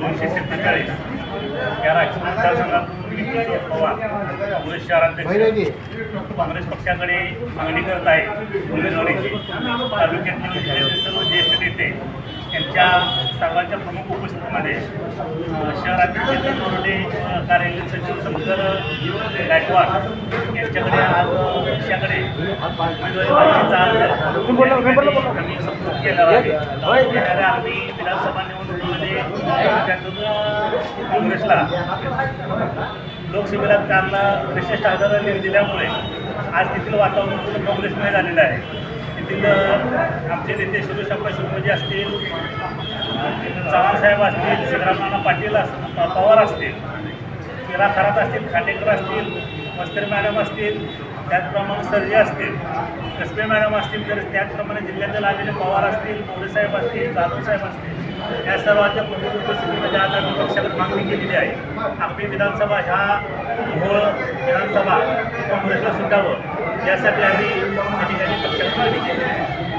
दोनशे सत्तेचाळीस या राज्य मतदारसंघातून विजय पवार काँग्रेस शहराध्यक्ष काँग्रेस पक्षाकडे मागणी करत आहे उमेदवारीची. तालुक्यातील सर्व ज्येष्ठ नेते यांच्या सर्वांच्या प्रमुख उपस्थितीमध्ये बोर्डे अ, कार्यालय सचिव शंकर गायकवाड यांच्याकडे आज पक्षाकडे उमेदवारी अर्ज आम्ही संपूर्ण केलेला आहे आम्ही विधानसभा अ, काँग्रेसला लोकसभेला त्यांना विशेष आधार दिल्यामुळे आज तेथील वातावरण पूर्ण काँग्रेसमध्ये झालेलं आहे. तेथील आमचे नेते सुरेश अप्पा शिवमजी असतील चव्हाणसाहेब असतील सिद्धरामनाना पाटील अस पवार असतील किरा खरात असतील खांडेकर असतील मस्तर मॅडम असतील त्याचप्रमाणे सर्जे असतील कसबे मॅडम असतील तर त्याचप्रमाणे जिल्ह्यातील आलेले पवार असतील मोरेसाहेब असतील जाधवसाहेब असतील. या सर्वांच्या प्रमुख उपस्थितीमध्ये आज आम्ही पक्षाकडे मागणी केलेली आहे. आपली विधानसभा ह्या मूळ विधानसभा काँग्रेसला सुटावं यासाठी आम्ही या ठिकाणी पक्षाकडे मागणी केली आहे.